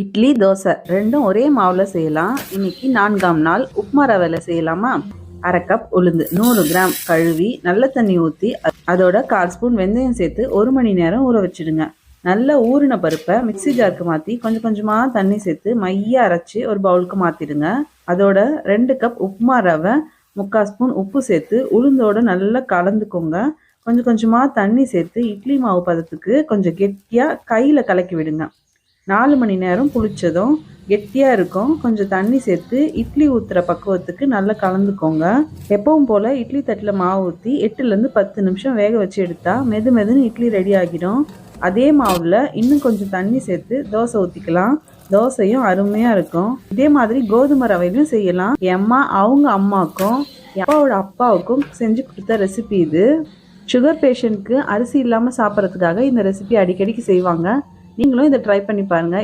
இட்லி தோசை ரெண்டும் ஒரே மாவில் செய்யலாம். இன்னைக்கு நான்காம் நாள். உப்புமா ரவையில் செய்யலாமா? அரை கப் உளுந்து நூறு கிராம் கழுவி நல்ல தண்ணி ஊற்றி அதோட கால் ஸ்பூன் வெந்தயம் சேர்த்து ஒரு மணி நேரம் ஊற வச்சிடுங்க. நல்ல ஊறின பருப்பை மிக்ஸி ஜாருக்கு மாற்றி கொஞ்சம் கொஞ்சமாக தண்ணி சேர்த்து மைய அரைச்சி ஒரு பவுலுக்கு மாற்றிடுங்க அதோட ரெண்டு கப் உப்புமா ரவை முக்கால் ஸ்பூன் உப்பு சேர்த்து உளுந்தோடு நல்லா கலந்துக்கோங்க. கொஞ்சம் கொஞ்சமாக தண்ணி சேர்த்து இட்லி மாவு பதத்துக்கு கொஞ்சம் கெட்டியாக கையில் கலக்கி விடுங்க. நாலு மணி நேரம் புளிச்சதும் கெட்டியாக இருக்கும். கொஞ்சம் தண்ணி சேர்த்து இட்லி ஊற்றுற பக்குவத்துக்கு நல்லா கலந்துக்கோங்க. எப்பவும் போல் இட்லி தட்டில் மாவு ஊற்றி எட்டுலேருந்து பத்து நிமிஷம் வேக வச்சு எடுத்தால் மெது மெதுன்னு இட்லி ரெடி ஆகிடும். அதே மாவில் இன்னும் கொஞ்சம் தண்ணி சேர்த்து தோசை ஊற்றிக்கலாம் தோசையும் அருமையாக இருக்கும். இதே மாதிரி கோதுமை ரவையிலும் செய்யலாம். என் அம்மா அவங்க அம்மாவுக்கும் என் அப்பாவோட அப்பாவுக்கும் செஞ்சு கொடுத்த ரெசிபி இது. சுகர் பேஷண்ட்க்கு அரிசி இல்லாமல் சாப்பிட்றதுக்காக இந்த ரெசிபி அடிக்கடிக்கு செய்வாங்க. நீங்களும் இதை ட்ரை பண்ணி பாருங்கள்